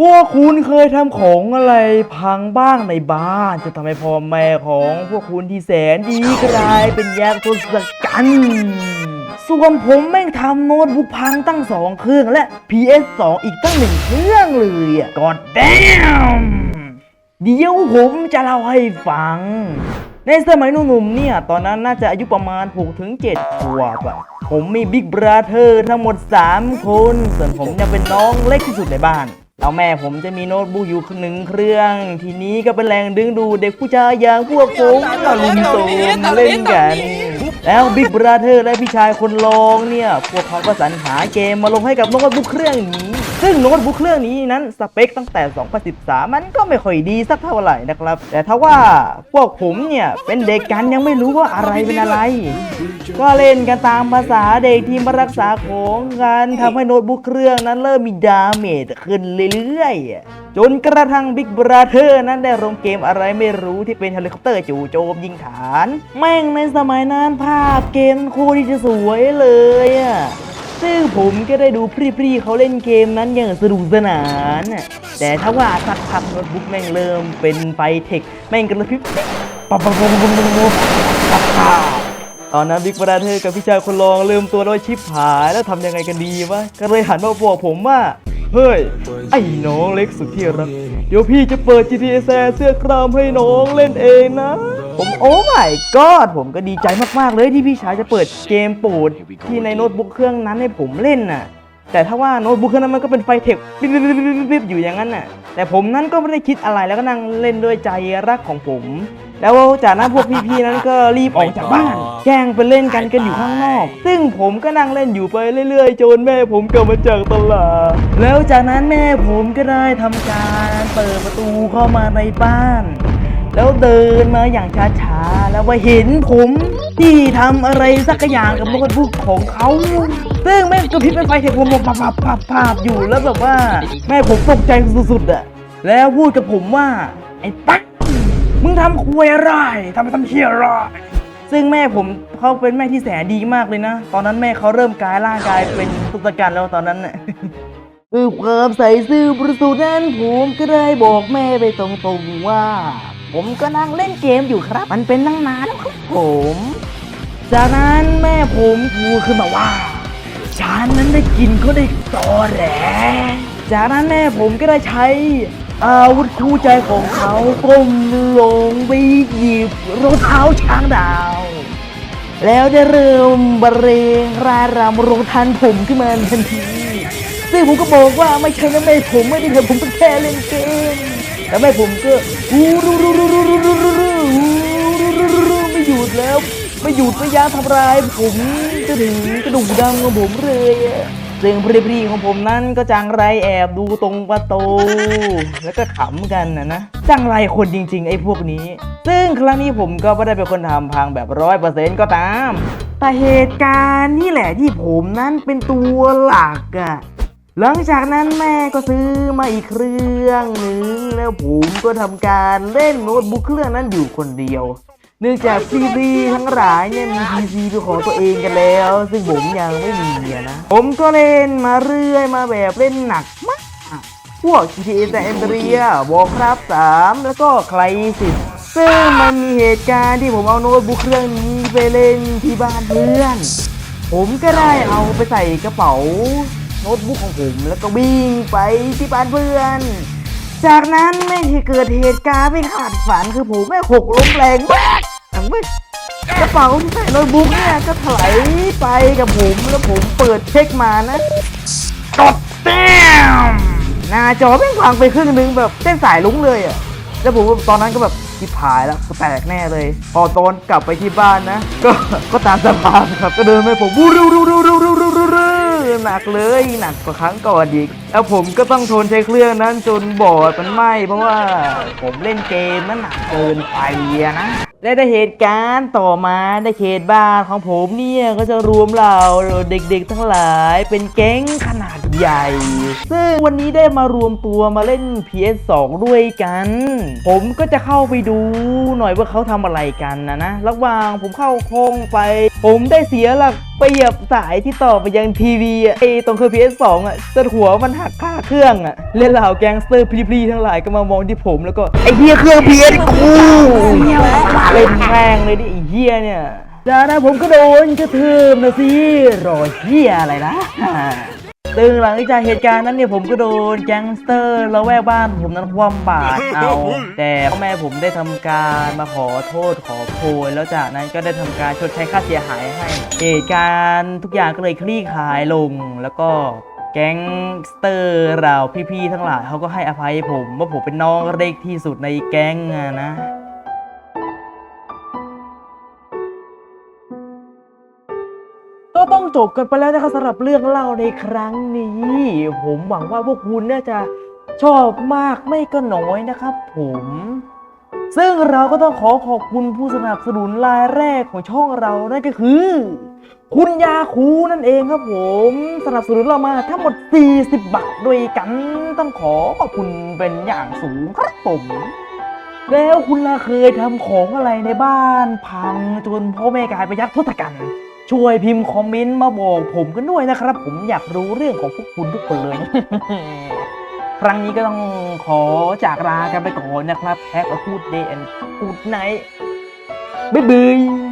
พวกคุณเคยทำของอะไรพังบ้างในบ้าน จะทำให้พ่อแม่ของพวกคุณที่แสนดีกลายเป็นแยกทศกัณฐ์ส่วนผมแม่งทำโน้ตบุ๊กพังตั้งสองเครื่องและ PS2 อีกตั้งหนึ่งเครื่องเลยอะกดแดมเดี๋ยวผมจะเล่าให้ฟัง ในสมัยหนุ่มๆเนี่ย ตอนนั้นน่าจะอายุประมาณ6ถึง7ขวบอะผมมีบิ๊กบราเธอร์ทั้งหมด 3 คน ส่วนผมยังเป็นน้องเล็กที่สุดในบ้าน แล้วแม่ผมจะมีโน้ตบุ๊กอยู่หนึ่งเครื่อง ทีนี้ก็เป็นแรงดึงดูดเด็กผู้ชายอย่างพวกผมมาลุมตูมเล่นกัน แล้วบิ๊กบราเธอร์และพี่ชายคนรองเนี่ย พวกเขาก็สรรหาเกมมาลงให้กับโน้ตบุ๊กเครื่องนี้ ซึ่งโน้ตบุ๊กเครื่องนี้นั้นสเปคตั้งแต่ 2013 มันก็ไม่ค่อยดีสักเท่าไหร่นะครับ แต่ถ้าว่าพวกผมเนี่ยเป็นเด็กกันยังไม่รู้ว่าอะไรเป็นอะไร ก็เล่นกันตามภาษาเด็กที่มารักษาของกันทำให้โน้ตบุ๊กเครื่องนั้นเริ่มมีดาเมจขึ้นเรื่อยๆ จนกระทั่งบิ๊กบราเธอร์นั้นได้ลงเกมอะไรไม่รู้ที่เป็นเฮลิคอปเตอร์จู่โจมยิงฐาน แม่งในสมัยนั้นภาพเกมโคตรที่จะสวยเลยอะ ซึ่งผมก็ได้ดูพี่ๆเขาเล่นเกมนั้นอย่างสนุกสนานแต่ถ้าว่าสักพักโน้ตบุ๊กแม่งเริ่มเป็นไฟเทคแม่งกระพริบปั๊บปั๊บปับปับปับปับตอนนั้นบิ๊กบราเธอร์กับพี่ชายคนรองเริ่มตัวด้วยชิปหายแล้วทำยังไงกันดีวะก็เลยหันมาบอกผมว่าเฮ้ย ไอ้น้องเล็กสุดที่รัก เดี๋ยวพี่จะเปิด GTA เสื้อกรามให้น้องเล่นเองนะ ผมโอ้ my god ผมก็ดีใจมาก ๆ เลยที่พี่ชายจะเปิดเกมโปรดที่ในโน้ตบุ๊กเครื่องนั้นให้ผมเล่นน่ะ แต่ถ้าว่าโน้ตบุ๊กเครื่องนั้นมันก็เป็นไฟเทคปิ๊บปิ๊บปิ๊บปิ๊บปิ๊บอยู่อย่างนั้นน่ะ แต่ผมนั้นก็ไม่ได้คิดอะไรแล้วก็นั่งเล่นด้วยใจรักของผม แล้วจากนั้นพวกพี่ๆนั้นก็รีบออกจากบ้าน แกล้งไปเล่นกันกันอยู่ข้างนอก ซึ่งผมก็นั่งเล่นอยู่ไปเรื่อยๆจนแม่ผมกลับมาจากตลาด แล้วจากนั้นแม่ผมก็ได้ทำการเปิดประตูเข้ามาในบ้าน แล้วเดินมาอย่างช้าๆ แล้วมาเห็นผมที่ทำอะไรสักอย่างกับโน้ตบุ๊กของเขาซึ่งแม่งกระพริบเป็นไฟเทคผมปับปับปับปับอยู่แล้วแบบว่า แม่ผมตกใจสุดๆอะแล้วพูดกับผมว่า ไอ้ปั๊กมึงทำควยอะไรทำไปทำเชี่ยอะไรซึ่งแม่ผมเขาเป็นแม่ที่แสนดีมากเลยนะ ตอนนั้นแม่เขาเริ่มกลายร่างกายเป็นตุตกันแล้วตอนนั้นน่ะด้วยความใส่ซื่อประสูนั้นผมก็ได้บอกแม่ไปตรงๆว่า ผมก็นั่งเล่นเกมอยู่ครับ มันเป็นตั้งนานแล้วครับผม จากนั้นแม่ผมพูดขึ้นมาว่า ฉันนั้นได้กินเขาได้ตอแหลจากนั้นแม่ผมก็ได้ใช้อาวุธคู่ใจของเขาก้มลงไปหยิบรองเท้าช้างดาว แล้วได้เริ่มบรรเลงรารำรงทันผมขึ้นมาทันทีซึ่งผมก็บอกว่าไม่ใช่นะแม่ผมไม่ได้ทำผมเป็นแค่เล่นเกม ทำแม่ผมก็ไม่หยุดแล้ว ไม่หยุดไม่ยาทำร้ายผมจะถึงกระดูกดำของผมเลยเสียงพรีๆของผมนั้นก็จังไรแอบดูตรงประตู แล้วก็ขำกันนะนะ จังไรคนจริง ๆ ไอ้พวกนี้ ซึ่งครั้งนี้ผมก็ไม่ได้เป็นคนทำพังแบบร้อยเปอร์เซ็นต์ก็ตาม แต่เหตุการณ์นี่แหละที่ผมนั้นเป็นตัวหลักอะ หลังจากนั้นแม่ก็ซื้อมาอีกเครื่องหนึ่งแล้วผมก็ทำการเล่นโน้ตบุ๊กเครื่องนั้นอยู่คนเดียว เนื่องจากพีซีทั้งหลายเนี่ยมีพีซีเป็นของตัวเองกันแล้ว ซึ่งผมยังไม่มีนะ ผมก็เล่นมาเรื่อยมาแบบเล่นหนักมาก พวก GTA San Andreas Warcraft 3 แล้วก็ใครสิซึ่งมันมีเหตุการณ์ที่ผมเอาโน้ตบุ๊กเครื่องนี้ไปเล่นที่บ้านเพื่อน ผมก็ได้เอาไปใส่กระเป๋า น้ตบุ๊กของผมแล้วก็วิ่งไปที่บ้านเพื่อน จากนั้นไม่ที่เกิดเหตุการณ์ไม่คาดฝันคือผมไม่หกล้มแรงมากทั้งไม่กระเป๋าที่ใส่โน้ตบุ๊กเนี่ยก็ถลายไปกับผมแล้วผมเปิดเช็คมานะกดเต็มหน้าจอแม่งพังไปครึ่งนึงแบบเส้นสายลุ้งเลยอะแล้วผมตอนนั้นก็แบบทิพายแล้วก็แตกแน่เลย พอตอนกลับไปที่บ้านนะ ก็ก็ตามสภาพครับก็เดินไปผมรูรูรูรูรู หนักเลยหนักกว่าครั้งก่อนอีกแล้วผมก็ต้องทนใช้เครื่องนั้นจนบอดมันไหมเพราะว่าผมเล่นเกมนั้นหนักเกินไปอะนะและในเหตุการณ์ต่อมาในเขตบ้านของผมเนี่ยก็จะรวมเราเด็กๆทั้งหลายเป็นแก๊งขนาดใหญ่ ซึ่งวันนี้ได้มารวมตัวมาเล่น PS2 ด้วยกัน ผมก็จะเข้าไปดูหน่อยว่าเขาทำอะไรกันนะนะระหว่างผมเข้าโค้งไป ผมได้เสียหลักไปเหยียบสายที่ต่อไปยังทีวีอะไอตรงเครื่อง PS2 อะจนหัวมันหักค่าเครื่องอะเล่นเหล่าแก๊งสเตอร์พลีๆทั้งหลายก็มามองที่ผมแล้วก็ไอเฮียเครื่อง PS กูเป็นแมงเลยดิไอเฮียเนี่ยจากนั้นผมก็โดนกระทืบนะสิรอเฮียอะไรนะ ตึงหลังจากเหตุการณ์นั้นเนี่ยผมก็โดนแก๊งสเตอร์ละแวกบ้านผมนั้นคว่ำบาตรเอา แต่พ่อแม่ผมได้ทำการมาขอโทษขอโพยแล้วจากนั้นก็ได้ทำการชดใช้ค่าเสียหายให้ เหตุการณ์ทุกอย่างก็เลยคลี่คลายลงแล้วก็แก๊งสเตอร์เราพี่ๆทั้งหลายเขาก็ให้อภัยผมว่าผมเป็นน้องเล็กที่สุดในแก๊งนะ จบกันไปแล้วนะครับสำหรับเรื่องเล่าในครั้งนี้ ผมหวังว่าพวกคุณน่าจะชอบมากไม่ก็น้อยนะครับผม ซึ่งเราก็ต้องขอขอบคุณผู้สนับสนุนรายแรกของช่องเรานั่นก็คือ คุณยาคูนั่นเองครับผม สนับสนุนเรามาทั้งหมด 40 บาทด้วยกัน ต้องขอขอบคุณเป็นอย่างสูงครับผมแล้วคุณละเคยทำของอะไรในบ้านพังจนพ่อแม่กลายเป็นยักษ์ทศกัณฐ์ ช่วยพิมพ์คอมเมนต์มาบอกผมกันด้วยนะครับ ผมอยากรู้เรื่องของพวกคุณทุกคนเลย ครั้งนี้ก็ต้องขอจากลากันไปก่อนนะครับแพ็คพูดเดย์พูดไนท์บ๊ายบาย